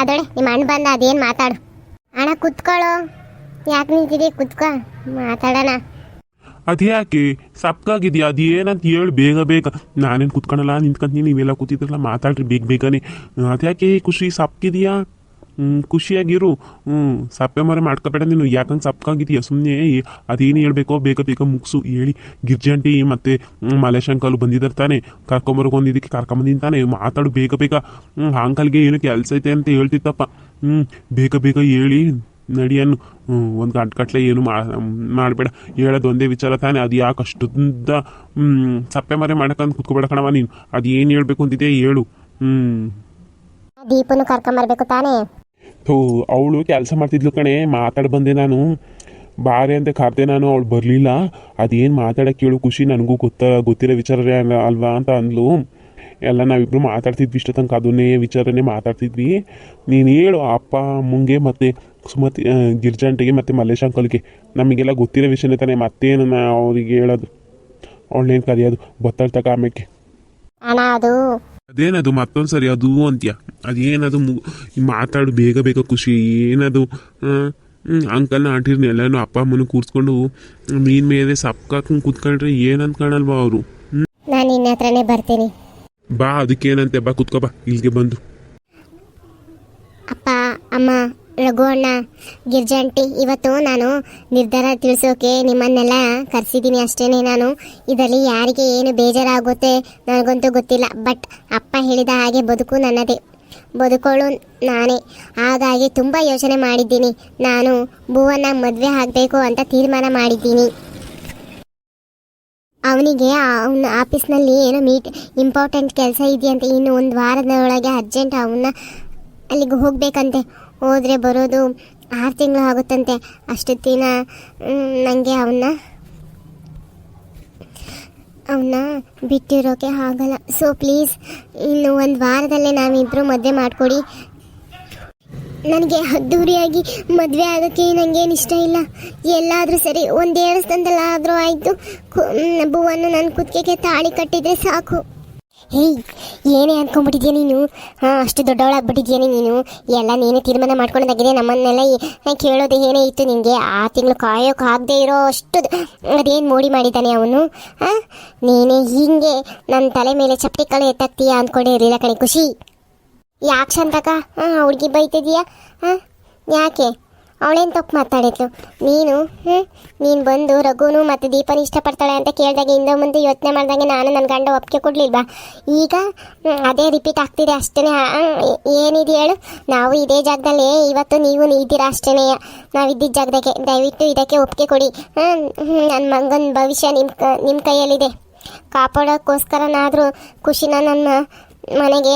ಅದೊಳೆ, ನಿಮ್ಮ ಅಣ್ಣ ಬಂದ ಅದೇನು ಮಾತಾಡು. ಅಣ್ಣ, ಕುತ್ಕೊಳ್ಳೋ. ಯಾಕೆ ನಿಂತಿದೆ? ಕುತ್ಕೋ. ಮಾತಾಡೋಣ. ಅದ್ಯಾಕೆ? ಅದು ಏನಂತ ಹೇಳಿ, ಬೇಗ ಬೇಗ. ನಾನೇನು ಕುತ್ಕೊಳಲ್ಲ, ನಿಂತ್ಕೊಂತೀನಿ, ನೀವೆಲ್ಲ ಕೂತಿದ್ರಲ್ಲ ಮಾತಾಡ್ರಿ, ಬೇಗ ಬೇಗನೆ. ಅದ್ಯಾಕೆ ಖುಷಿ? ಸಪ್ಕಿದ್ಯಾ? ಖುಷಿಯಾಗಿರು ಹ್ಞೂ ಸಪ್ಪೆ ಮರೆ ಮಾಡ್ಕೋಬೇಡ ನೀನು. ಯಾಕಂದ್ರೆ ಸಪ್ಕಾಗಿದೀಯ? ಸುಮ್ಮನೆ ಅದೇನು ಹೇಳ್ಬೇಕೋ? ಬೇಗ ಬೇಗ ಮುಗಿಸು ಹೇಳಿ. ಗಿರ್ಜಂಟಿ ಮತ್ತು ಮಲೇಶಂಕಲ್ ಬಂದಿದ್ದಾರೆ ತಾನೆ. ಕರ್ಕೊಂಬರ್ಗೊಂದಿದ್ದಕ್ಕೆ ಕರ್ಕೊಂಬಂದಿನ ತಾನೆ. ಮಾತಾಡು ಬೇಗ ಬೇಗ. ಹ್ಞೂ ಅಂಕಲ್ಗೆ ಏನು ಕೆಲಸ ಐತೆ ಅಂತ ಹೇಳ್ತಿತ್ತಪ್ಪ. ಹ್ಞೂ ಬೇಗ ಬೇಗ ಹೇಳಿ ನಡಿಯನ್ನು ಒಂದು ಗಂಟೆ ಕಟ್ಲೆ ಏನು ಮಾಡಬೇಡ. ಹೇಳೋದು ಒಂದೇ ವಿಚಾರ ತಾನೆ. ಅದು ಯಾಕೆ ಅಷ್ಟು ಹ್ಮ್, ಸಪ್ಪೆ ಮರೆ ಮಾಡಕ್ಕಂತ ಕುತ್ಕೋಬೇಡ ಕಣವ ನೀನು. ಅದು ಏನು ಹೇಳ್ಬೇಕು ಅಂತಿದೆ ಹೇಳು. ಹ್ಞೂ ದೀಪನು ಕರ್ಕೊಂಬರ್ಬೇಕು ತಾನೇ? ಥೂ ಅವಳು ಕೆಲಸ ಮಾಡ್ತಿದ್ಲು ಕಣೆ ಮಾತಾಡಿ ಬಂದೆ ನಾನು. ಬಾರೆ ಅಂತ ಕರ್ದೆ ನಾನು ಅವಳು ಬರಲಿಲ್ಲ. ಅದೇನು ಮಾತಾಡಕ್ಕೆ ಕೇಳು ಖುಷಿ ನನಗೂ ಗೊತ್ತ ಗೊತ್ತಿರೋ ವಿಚಾರವೇ ಅಲ್ಲ ಅಲ್ವಾ ಅಂತ ಅಂದ್ಲು. ಎಲ್ಲ ನಾವಿಬ್ರು ಮಾತಾಡ್ತಿದ್ವಿ ಇಷ್ಟ ತನಕ ಅದನ್ನೇ ವಿಚಾರನೇ ಮಾತಾಡ್ತಿದ್ವಿ. ನೀನು ಹೇಳು ಅಪ್ಪ ಮುಂಗೆ ಮತ್ತು ಸುಮತಿ ಗಿರ್ಜಾಂಟಿಗೆ ಮತ್ತು ಮಲ್ಲೇಶ್ ಅಂಕಲ್ಗೆ ನಮಗೆಲ್ಲ ಗೊತ್ತಿರೋ ವಿಷಯನೇ ತಾನೇ ಮತ್ತೇನು ಅವರಿಗೆ ಹೇಳೋದು? ಅವಳೇನು ಕರೆಯೋದು? ಬತ್ತಾಳ್ ತಕ ಆಮೇಲೆ ಅಣ್ಣ ಅದು ಅದೇನದು ಮತ್ತೊಂದು ಸರಿ ಅದು ಅಂತ್ಯ? ಅದೇನದು ಮು ಮಾತಾಡು ಬೇಗ ಬೇಗ ಖುಷಿ ಏನದು ಅಂಕಲ್ನ ಆಂಟಿರ್ನ ಎಲ್ಲನೂ ಅಪ್ಪ ಅಮ್ಮನ ಕೂರಿಸ್ಕೊಂಡು ಮೀನ್ ಮೇಲೆ ಸಪ್ಕಾಕೊಂಡು ಕೂತ್ಕೊಂಡ್ರೆ ಏನಂತ ಕಾಣಲ್ವಾ ಅವರು? ನಾನು ನಿನ್ನ ಹತ್ರನೇ ಬರ್ತೀನಿ. ಬಾ ಅದಕ್ಕೇನಂತೆ ಬಾ ಕುತ್ಕೋ ಬಾ ಇಲ್ಲಿಗೆ ಬಂದು. ಅಪ್ಪ ಅಮ್ಮ ರಘು ಅಣ್ಣ ಗಿರ್ಜಾಂಟಿ ಇವತ್ತು ನಾನು ನಿರ್ಧಾರ ತಿಳಿಸೋಕೆ ನಿಮ್ಮನ್ನೆಲ್ಲ ಕರೆಸಿದ್ದೀನಿ ಅಷ್ಟೇನೆ ನಾನು. ಇದರಲ್ಲಿ ಯಾರಿಗೆ ಏನು ಬೇಜಾರಾಗುತ್ತೆ ನನಗಂತೂ ಗೊತ್ತಿಲ್ಲ. ಬಟ್ ಅಪ್ಪ ಹೇಳಿದ ಹಾಗೆ ಬದುಕು ನನ್ನದೇ. ಬದುಕೋಳು ನಾನೇ. ಹಾಗಾಗಿ ತುಂಬ ಯೋಚನೆ ಮಾಡಿದ್ದೀನಿ. ನಾನು ಭೂವನ್ನ ಮದುವೆ ಆಗಬೇಕು ಅಂತ ತೀರ್ಮಾನ ಮಾಡಿದ್ದೀನಿ. ಅವನಿಗೆ ಅವನ ಆಫೀಸ್ನಲ್ಲಿ ಏನೋ ಮೀಟ್, ಇಂಪಾರ್ಟೆಂಟ್ ಕೆಲಸ ಇದೆಯಂತೆ. ಇನ್ನು ಒಂದು ವಾರದ ಒಳಗೆ ಅರ್ಜೆಂಟ್ ಅವನ್ನ ಅಲ್ಲಿಗೆ ಹೋಗ್ಬೇಕಂತೆ. ಹೋದರೆ ಬರೋದು ಆರು ತಿಂಗಳು ಆಗುತ್ತಂತೆ. ಅಷ್ಟು ದಿನ ನನಗೆ ಅವನ್ನ ಅವನ್ನ ಬಿಟ್ಟಿರೋಕೆ ಆಗಲ್ಲ. ಸೊ ಪ್ಲೀಸ್ ಇನ್ನು ಒಂದು ವಾರದಲ್ಲೇ ನಾವಿಬ್ಬರು ಮದುವೆ ಮಾಡಿಕೊಡಿ. ನನಗೆ ಅದ್ದೂರಿಯಾಗಿ ಮದುವೆ ಆಗೋಕ್ಕೆ ನನಗೇನು ಇಷ್ಟ ಇಲ್ಲ. ಎಲ್ಲಾದರೂ ಸರಿ, ಒಂದು ದೇವಸ್ಥಾನದಲ್ಲಾದರೂ ಆಯಿತು. ಭುವನ್ನು ನನ್ನ ಕುತ್ತಿಗೆಗೆ ತಾಳಿ ಕಟ್ಟಿದರೆ ಸಾಕು. ಹೇಯ್ ಏನೇ ಅನ್ಕೊಂಡ್ಬಿಟ್ಟಿದ್ಯಾ ನೀನು? ಹಾಂ, ಅಷ್ಟು ದೊಡ್ಡವಳಾಗ್ಬಿಟ್ಟಿದ್ಯಾನೆ ನೀನು? ಎಲ್ಲ ನೀನೇ ತೀರ್ಮಾನ ಮಾಡ್ಕೊಳ್ಳೋದಾಗಿದೆ ನಮ್ಮನ್ನೆಲ್ಲ ಕೇಳೋದು ಏನೇ ಇತ್ತು ನಿನಗೆ ಆ ತಿಂಗಳು ಕಾಯೋಕೆ ಆಗದೆ ಇರೋ ಅಷ್ಟು ಅದೇನು ಮೋಡಿ ಮಾಡಿದ್ದಾನೆ ಅವನು? ಹಾಂ? ನೀನೇ ಹೀಗೆ ನನ್ನ ತಲೆ ಮೇಲೆ ಚಪ್ಪಟಿ ಕಳೆ ಎತ್ತಾಕ್ತೀಯಾ ಅಂದ್ಕೊಂಡೇ ಇರಲಿಲ್ಲ ಕಣೆ ಖುಷಿ. ಯಾಕೆ ಶಾಂತಕ ಹಾಂ ಹುಡುಗಿ ಬೈತಿದೀಯಾ? ಹಾಂ? ಯಾಕೆ? ಅವಳೇನು ತಪ್ಪು ಮಾತಾಡಿದ್ಲು? ನೀನು ಹ್ಞೂ ನೀನು ಬಂದು ರಘುನು ಮತ್ತು ದೀಪನ ಇಷ್ಟಪಡ್ತಾಳೆ ಅಂತ ಕೇಳಿದಾಗ ಹಿಂದೆ ಮುಂದೆ ಯೋಚನೆ ಮಾಡಿದಾಗ ನಾನು ನನ್ನ ಗಂಡ ಒಪ್ಪಿಗೆ ಕೊಡಲಿಲ್ವಾ? ಈಗ ಅದೇ ರಿಪೀಟ್ ಆಗ್ತಿದೆ ಅಷ್ಟೇ ಏನಿದೆ ಹೇಳು? ನಾವು ಇದೇ ಜಾಗದಲ್ಲಿ, ಇವತ್ತು ನೀವು ಇದ್ದೀರಾ ಅಷ್ಟೇ ನಾವು ಇದ್ದಿದ್ದ ಜಾಗದಾಗೆ. ದಯವಿಟ್ಟು ಇದಕ್ಕೆ ಒಪ್ಪಿಗೆ ಕೊಡಿ. ನನ್ನ ಮಗನ ಭವಿಷ್ಯ ನಿಮ್ಮ ಕ ನಿಮ್ಮ ಕೈಯಲ್ಲಿದೆ. ಕಾಪಾಡೋಕ್ಕೋಸ್ಕರನಾದರೂ ಖುಷಿನ ನನ್ನ ಮನೆಗೆ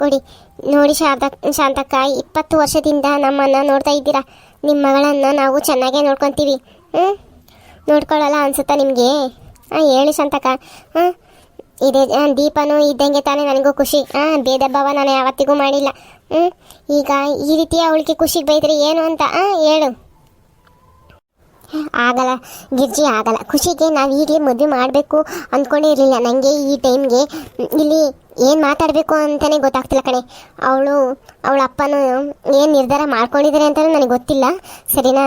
ಕೊಡಿ. ನೋಡಿ ಶಾರದಾ, ಶಾಂತಕ್ಕ, ಇಪ್ಪತ್ತು ವರ್ಷದಿಂದ ನಮ್ಮನ್ನು ನೋಡ್ತಾ ಇದ್ದೀರಾ? ನಿಮ್ಮ ಮಗಳನ್ನು ನಾವು ಚೆನ್ನಾಗೇ ನೋಡ್ಕೊತೀವಿ. ಹ್ಞೂ ನೋಡ್ಕೊಳ್ಳಲ್ಲ ಅನ್ಸುತ್ತಾ ನಿಮಗೆ? ಹಾಂ, ಹೇಳಿ ಶಾಂತಕ್ಕ. ಹಾಂ ಇದೆ ದೀಪನೂ ಇದ್ದಂಗೆ ತಾನೇ ನನಗೂ ಖುಷಿ. ಹಾಂ, ಭೇದ ಭಾವ ನಾನು ಯಾವತ್ತಿಗೂ ಮಾಡಿಲ್ಲ. ಹ್ಞೂ ಈಗ ಈ ರೀತಿ ಅವಳಿಗೆ ಖುಷಿಗೆ ಬೈದ್ರೆ ಏನು ಅಂತ ಹಾಂ ಹೇಳು. ಆಗಲ್ಲ, ಗಿರ್ಜಿ, ಆಗಲ್ಲ. ಖುಷಿಗೆ ನಾವು ಈಗಲೇ ಮದುವೆ ಮಾಡಬೇಕು ಅಂದ್ಕೊಂಡೇ ಇರಲಿಲ್ಲ ನನಗೆ ಈ ಟೈಮ್ಗೆ ಇಲ್ಲಿ ಏನು ಮಾತಾಡಬೇಕು ಅಂತಲೇ ಗೊತ್ತಾಗ್ತಿಲ್ಲ ಕಣೆ. ಅವಳು ಅವಳ ಅಪ್ಪನೂ ಏನು ನಿರ್ಧಾರ ಮಾಡ್ಕೊಂಡಿದ್ದಾರೆ ಅಂತಲೂ ನನಗೆ ಗೊತ್ತಿಲ್ಲ. ಸರಿನಾ?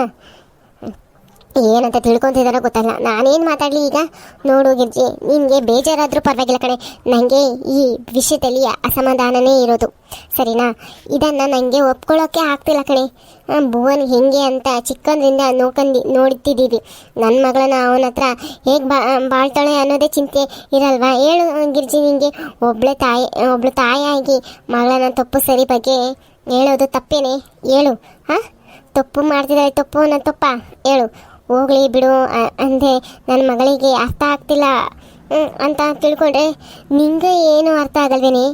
ಏನಂತ ತಿಳ್ಕೊತಿದಾರೋ ಗೊತ್ತಲ್ಲ. ನಾನೇನು ಮಾತಾಡಲಿ ಈಗ? ನೋಡು ಗಿರ್ಜಿ, ನಿನಗೆ ಬೇಜಾರಾದರೂ ಪರವಾಗಿಲ್ಲ ಕಣೆ. ನನಗೆ ಈ ವಿಷಯದಲ್ಲಿ ಅಸಮಾಧಾನನೇ ಇರೋದು. ಸರಿನಾ? ಇದನ್ನು ನನಗೆ ಒಪ್ಕೊಳ್ಳೋಕೆ ಆಗ್ತಿಲ್ಲ ಕಣೆ. ಭುವನ್ ಹೆಂಗೆ ಅಂತ ಚಿಕ್ಕಂದ್ರಿಂದ ನೋಡ್ಕೊಂಡು ನೋಡ್ತಿದ್ದೀವಿ. ನನ್ನ ಮಗಳನ್ನ ಅವನ ಹತ್ರ ಹೇಗೆ ಬಾ, ಬಾಳ್ತಾಳೆ ಅನ್ನೋದೇ ಚಿಂತೆ ಇರಲ್ವಾ? ಹೇಳು ಗಿರ್ಜಿ ನಿನಗೆ ಒಬ್ಳೆ ತಾಯಿ, ಒಬ್ಳು ತಾಯಿಯಾಗಿ ಮಗಳನ್ನ ತಪ್ಪು ಸರಿ ಬಗ್ಗೆ ಹೇಳೋದು ತಪ್ಪೇನೆ? ಹೇಳು, ಹಾಂ? ತಪ್ಪು ಮಾಡ್ತಿದ್ದಾರೆ ತಪ್ಪು ಅನ್ನೋ ತಪ್ಪ? ಹೇಳು. ಹೋಗ್ಲಿ ಬಿಡು ಅಂದೆ. ನನ್ನ ಮಗಳಿಗೆ ಅರ್ಥ ಆಗ್ತಿಲ್ಲ. ಅಂತ ತಿಳ್ಕೊಂಡ್ರೆ ನಿಂಗೆ ಏನು ಅರ್ಥ ಆಗಲ್ವೇನೆ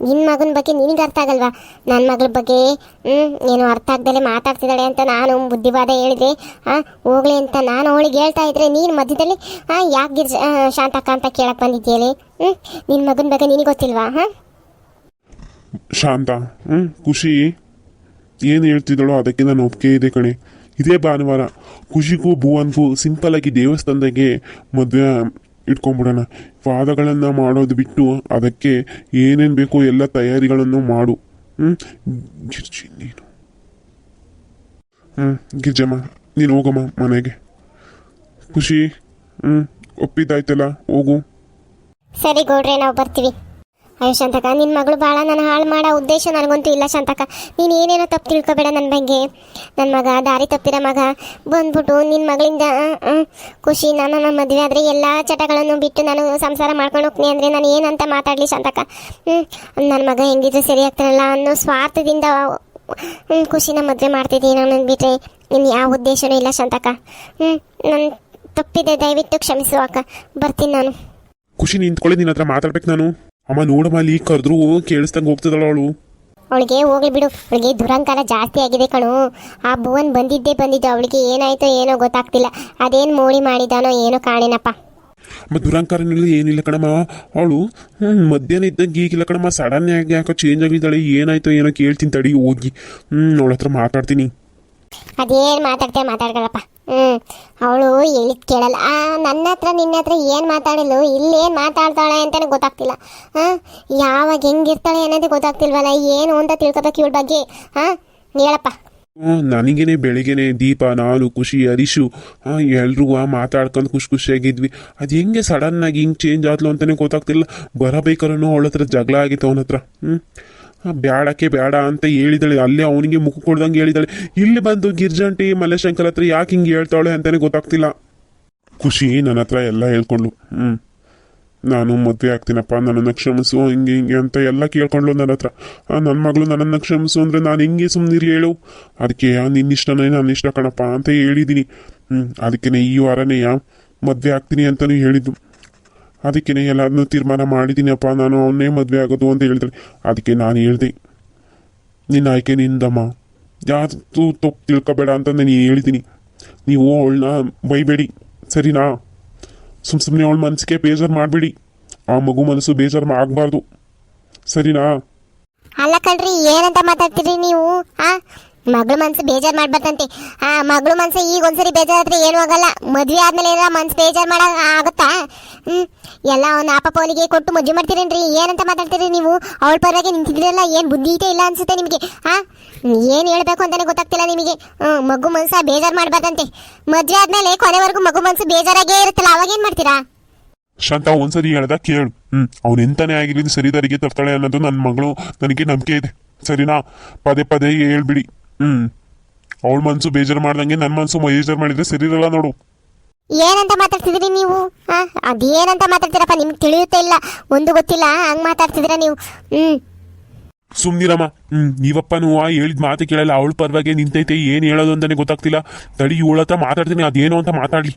ನಿನ್ನ ಮಗನ ಬಗ್ಗೆ ನಿನಗೆ ಅರ್ಥ ಆಗಲ್ವಾ? ನನ್ನ ಮಗಳ ಬಗ್ಗೆ ಹ್ಞೂ ಏನು ಅರ್ಥ ಆಗ್ದಲೆ ಮಾತಾಡ್ತಿದ್ದಾಳೆ ಅಂತ ನಾನು ಬುದ್ಧಿವಾದ ಹೇಳಿದೆ. ಹಾಂ ಹೋಗ್ಲಿ ಅಂತ ನಾನು ಅವಳಿಗೆ ಹೇಳ್ತಾ ಇದ್ರೆ ನೀನು ಮಧ್ಯದಲ್ಲಿ ಹಾಂ ಯಾಕೆ ಗಿರ್ಜ ಶಾಂತಕ್ಕ ಅಂತ ಕೇಳಕ್ಕೆ ಬಂದಿದ್ದೀಯಲಿ ಹ್ಞೂ ನಿನ್ನ ಮಗನ ಬಗ್ಗೆ ನಿನಗೆ ಗೊತ್ತಿಲ್ವಾ, ಹಾಂ? ಶಾಂತ ಹ್ಞೂ ಖುಷಿ. ಏನು ಹೇಳ್ತಿದ್ದಾಳೋ ಅದಕ್ಕೆ ನಾನು ಒಪ್ಪಿಗೆ ಇದೆ ಕಣೆ. ಇದೇ ಭಾನುವಾರ. ಖುಷಿಗೂ ಭುವನ್ಗೂ ಸಿಂಪಲ್ ಆಗಿ ದೇವಸ್ಥಾನದಾಗೆ ಮದುವೆ ಇಟ್ಕೊಂಡ್ಬಿಡೋಣ ವಾದಗಳನ್ನು ಮಾಡೋದು ಬಿಟ್ಟು ಅದಕ್ಕೆ ಏನೇನು ಬೇಕೋ ಎಲ್ಲ ತಯಾರಿಗಳನ್ನು ಮಾಡು. ಹ್ಞೂ ಗಿರ್ಜಿ, ನೀನು. ಹ್ಞೂ ಗಿರ್ಜಮ್ಮ, ನೀನು ಹೋಗಮ್ಮ ಮನೆಗೆ. ಖುಷಿ. ಹ್ಞೂ ಒಪ್ಪಿದಾಯ್ತಲ್ಲ ಹೋಗು. ಸರಿ ಗೌಡ್ರೆ, ನಾವು ಬರ್ತೀವಿ. ಅಯ್ಯೋ ಶಾಂತಕ ನಿನ್ನ ಮಗಳು ಭಾಳ ನಾನು ಹಾಳು ಮಾಡೋ ಉದ್ದೇಶ ನನಗಂತೂ ಇಲ್ಲ ಶಾಂತಕ ನೀನು ಏನೇನೋ ತಪ್ಪು ತಿಳ್ಕೊಬೇಡ ನನ್ನ ಬಗ್ಗೆ. ನನ್ನ ಮಗ, ದಾರಿ ತಪ್ಪಿರ ಮಗ. ಬಂದ್ಬಿಟ್ಟು ನಿನ್ನ ಮಗಳಿಂದ ಖುಷಿ ನಾನು ನನ್ನ ಮದುವೆ ಆದರೆ ಎಲ್ಲ ಚಟಗಳನ್ನು ಬಿಟ್ಟು ನಾನು ಸಂಸಾರ ಮಾಡ್ಕೊಂಡು ಹೋಗ್ತೀನಿ ಅಂದರೆ ನಾನು ಏನಂತ ಮಾತಾಡಲಿ ಶಾಂತಕ ಹ್ಞೂ ನನ್ನ ಮಗ ಹೆಂಗಿದ್ರೆ ಸರಿ ಆಗ್ತಾರಲ್ಲ ಅನ್ನೋ ಸ್ವಾರ್ಥದಿಂದ ಖುಷಿನ ಮದುವೆ ಮಾಡ್ತಿದ್ದೀನಿ ನಾನು ಬಿಟ್ಟರೆ ಇನ್ನು ಯಾವ ಉದ್ದೇಶನೂ ಇಲ್ಲ ಶಾಂತಕ ಹ್ಞೂ ನನ್ನ ತಪ್ಪಿದೆ, ದಯವಿಟ್ಟು ಕ್ಷಮಿಸು ಬರ್ತೀನಿ ನಾನು. ಖುಷಿ ನಿಂತ್ಕೊಳ್ಳಿ ನಿನ್ನ ಹತ್ರ ಮಾತಾಡ್ಬೇಕು ನಾನು. ಅಮ್ಮ ನೋಡಮ್ಮ ಅಲ್ಲಿ ಕರೆದ್ರು ಕೇಳಿಸ್ದಂಗೆ ಹೋಗ್ತದಳ ಅವಳು. ಅವಳಿಗೆ ಹೋಗ್ಲಿ ಬಿಡು. ಅವಳಿಗೆ ದುರಂಕಾರ ಜಾಸ್ತಿ ಆಗಿದೆ ಕಣು. ಆ ಭುವನ್ ಬಂದಿದ್ದೇ ಬಂದಿದ್ದು ಅವಳಿಗೆ ಏನಾಯ್ತೋ ಏನೋ ಗೊತ್ತಾಗ್ತಿಲ್ಲ. ಅದೇನು ಮೋಡಿ ಮಾಡಿದಾನೋ ಏನೋ ಕಾಣೇನಪ್ಪ. ಅಮ್ಮ ದುರಂಕಾರ ಏನಿಲ್ಲ ಕಣಮ್ಮ. ಅವಳು ಮಧ್ಯಾಹ್ನ ಇದ್ದಂಗೆ ಈಗಿಲ್ಲ ಕಣಮ್ಮ. ಸಡನ್ ಆಗಿ ಯಾಕೋ ಚೇಂಜ್ ಆಗಿದ್ದಾಳೆ. ಏನಾಯ್ತೋ ಏನೋ ಕೇಳ್ತೀನಿ ತಡಿ ಹೋಗಿ. ಹ್ಞೂ ಅವಳ ಹತ್ರ ಮಾತಾಡ್ತೀನಿ. ಅದೇನು ಮಾತಾಡ್ತೇ ಮಾತಾಡ್ಕೊಳಪ್ಪ ಹ್ಞೂ ಅವಳು ಹೇಳಿದ್ ಕೇಳಲ್ಲ. ನನ್ನ ಹತ್ರ ನಿನ್ನ ಹತ್ರ ಏನು ಮಾತಾಡಲು ಇಲ್ಲೇನು ಮಾತಾಡ್ತಾಳೆ ಅಂತಲೇ ಗೊತ್ತಾಗ್ತಿಲ್ಲ. ಹಾಂ ಯಾವಾಗ ಹೆಂಗಿರ್ತಾಳೆ ಅನ್ನೋದೇ ಗೊತ್ತಾಗ್ತಿಲ್ವಲ್ಲ, ಏನು ಅಂತ ತಿಳ್ಕೊಬೇಕು ಇವಳ ಬಗ್ಗೆ. ಹಾಂ ಹೇಳಪ್ಪ. ನನಗೇನೆ ಬೆಳಿಗ್ಗೆನೆ ದೀಪ ನಾನು ಖುಷಿ ಅರಿಶು ಎಲ್ಲರೂ ಮಾತಾಡ್ಕೊಂಡು ಖುಷಿ ಖುಷಿಯಾಗಿದ್ವಿ. ಅದು ಹೆಂಗೆ ಸಡನ್ ಆಗಿ ಹಿಂಗೆ ಚೇಂಜ್ ಆದ್ಲು ಅಂತಲೇ ಗೊತ್ತಾಗ್ತಿಲ್ಲ. ಬರಬೇಕಾದ್ರೂ ಅವಳ ಹತ್ರ ಜಗಳ ಆಗಿತ್ತು ಅವನ ಹತ್ರ ಹ್ಞೂ ಬ್ಯಾಡಕ್ಕೆ ಬೇಡ ಅಂತ ಹೇಳಿದಳೆ. ಅಲ್ಲೇ ಅವನಿಗೆ ಮುಖ ಕೊಡ್ದಂಗೆ ಹೇಳಿದಳೆ. ಇಲ್ಲಿ ಬಂದು ಗಿರ್ಜಂಟಿ ಮಲ್ಲೇಶಂಕರ್ ಹತ್ರ ಯಾಕೆ ಹಿಂಗೆ ಹೇಳ್ತಾಳೆ ಅಂತಲೇ ಗೊತ್ತಾಗ್ತಿಲ್ಲ. ಖುಷಿ ನನ್ನ ಹತ್ರ ಎಲ್ಲ ಹೇಳ್ಕೊಂಡ್ಳು. ಹ್ಞೂ ನಾನು ಮದುವೆ ಆಗ್ತೀನಪ್ಪ, ನನ್ನನ್ನು ಕ್ಷಮಿಸು, ಹಿಂಗೆ ಹಿಂಗೆ ಅಂತ ಎಲ್ಲ ಕೇಳ್ಕೊಂಡ್ಲು ನನ್ನ ಹತ್ರ. ನನ್ನ ಮಗಳು ನನ್ನನ್ನು ಕ್ಷಮಿಸು ಅಂದರೆ ನಾನು ಹಿಂಗೆ ಸುಮ್ಮನಿರಿ ಹೇಳು. ಅದಕ್ಕೆ ನಿನ್ನ ಇಷ್ಟನೇ ನನ್ನ ಇಷ್ಟ ಕಣಪ್ಪ ಅಂತ ಹೇಳಿದ್ದೀನಿ ಹ್ಞೂ ಅದಕ್ಕೆ ಈ ವಾರನೇ ಮದುವೆ ಆಗ್ತೀನಿ ಅಂತಲೂ ಹೇಳಿದ್ದು. ಅದಕ್ಕೆ ಎಲ್ಲಾರನ್ನೂ ತೀರ್ಮಾನ ಮಾಡಿದ್ದೀನಪ್ಪ ನಾನು ಅವನ್ನೇ ಮದುವೆ ಆಗೋದು ಅಂತ ಹೇಳ್ತಾಳೆ ಅದಕ್ಕೆ ನಾನು ಹೇಳ್ದೆ, ನಿನ್ನ ಆಯ್ಕೆ ನಿಂದಮ್ಮ. ಯಾರು ತಪ್ಪು ತಿಳ್ಕೊಬೇಡ ಅಂತ ನಾನು ಹೇಳಿದ್ದೀನಿ ನೀವು ಅವಳನ್ನ ಬೈಬೇಡಿ, ಸರಿನಾ? ಸುಮ್ ಸುಮ್ಮನೆ ಅವಳ ಮನಸ್ಸಿಗೆ ಬೇಜಾರು ಮಾಡಬೇಡಿ. ಆ ಮಗು ಮನಸ್ಸು ಬೇಜಾರು ಆಗಬಾರ್ದು. ಸರಿನಾ? ಅಲ್ಲ ಕಣ್ರಿ, ಏನಂತ ಮಾತಾಡ್ತೀರಿ ನೀವು ಮಗಳು ಮನ್ಸು ಬೇಜಾರು ಮಾಡ್ಬಾರ್ದಂತೆ. ಆ, ಮಗಳು ಮನ್ಸು ಈಗ ಒಂದ್ಸರಿ ಬೇಜಾರಾದ್ರೆ ಏನೂ ಆಗಲ್ಲ. ಮದ್ವೆ ಆದ್ಮೇಲೆ ಏನಾರ ಮನ್ಸು ಬೇಜಾರ್ ಮಾಡ, ಆಗುತ್ತಾ? ಹ್ಮ್. ಎಲ್ಲ ಅವ್ನ ಅಪ್ಪನಿಗೆ ಕೊಟ್ಟು ಮದುವೆ ಮಾಡ್ತೀರೇನ್ರಿ? ಏನಂತ ಮಾತಾಡ್ತೀರಿ ನೀವು? ಅವಳ ಪರವಾಗಿ ನಿಂತಿದ್ರಲ್ಲ ಏನು ಬುದ್ಧಿ ಇದೆ ಇಲ್ಲ ಅನ್ಸುತ್ತೆ ನಿಮಗೆ? ಆ? ಏನು ಹೇಳಬೇಕು ಅಂತಾನೆ ಗೊತ್ತಾಗ್ತಿಲ್ಲ ನಿಮಗೆ. ಮಗು ಮನ್ಸ ಬೇಜಾರ್ ಮಾಡ್ಬಾರ್ದಂತೆ. ಮದ್ವೆ ಆದ್ಮೇಲೆ ಕೊನೆವರೆಗೂ ಮಗು ಮನ್ಸು ಬೇಜಾರಾಗೇ ಇರುತ್ತಲ್ಲ, ಅವಾಗ ಏನ್ ಮಾಡ್ತೀರಾ? ಶಾಂತ, ಒಂದ್ಸರಿ ಹೇಳ್ದ, ಕೇಳು. ಹ್ಮ್, ಅವ್ನು ಎಂತಾನೆ ಆಗಿರಲಿ, ಸರಿ, ದಾರಿಗೆ ತರ್ತಾಳೆ ಅನ್ನೋದು ನನ್ನ ಮಗಳು, ನನಗೆ ನಂಬಿಕೆ ಇದೆ. ಸರಿನಾ? ಪದೇ ಪದೇ ಹೇಳ್ಬಿಡಿ. ಹ್ಮ್. ಅವಳ ಮನ್ಸು ಬೇಜಾರು ಮಾಡ್ದಂಗೆ ನನ್ನ ಮನ್ಸು ಬೇಜಾರು ಮಾಡಿದ್ರೆ ಸರಿ ಇರಲ್ಲ ನೋಡು. ಏನಂತ ಮಾತಾಡ್ತಿದ್ರಿ ನೀವು? ಆ ಅದೇನಂತ ಮಾತಾಡ್ತೀರಪ್ಪ ನಿಮ್ಗೆ ತಿಳಿಯುತ್ತೆ ಇಲ್ಲ? ಒಂದು ಗೊತ್ತಿಲ್ಲ ಹಂಗ್ ಮಾತಾಡ್ತಿದ್ರ ನೀವು? ಹ್ಮ್. ಸುಮ್ನಿರಮ್ಮ. ಹ್ಮ್ ನೀವಪ್ಪನೂ ಆ ಹೇಳಿದ ಮಾತು ಕೇಳಲ್ಲ ಅವಳ ಪರವಾಗಿ ನಿಂತೈತೆ ಏನ್ ಹೇಳೋದು ಅಂತಾನೆ ಗೊತ್ತಾಗ್ತಿಲ್ಲ. ತಡಿ ಇವಳ ಹತ್ರ ಮಾತಾಡ್ತೀನಿ ಅದೇನು ಅಂತ ಮಾತಾಡ್ಲಿ.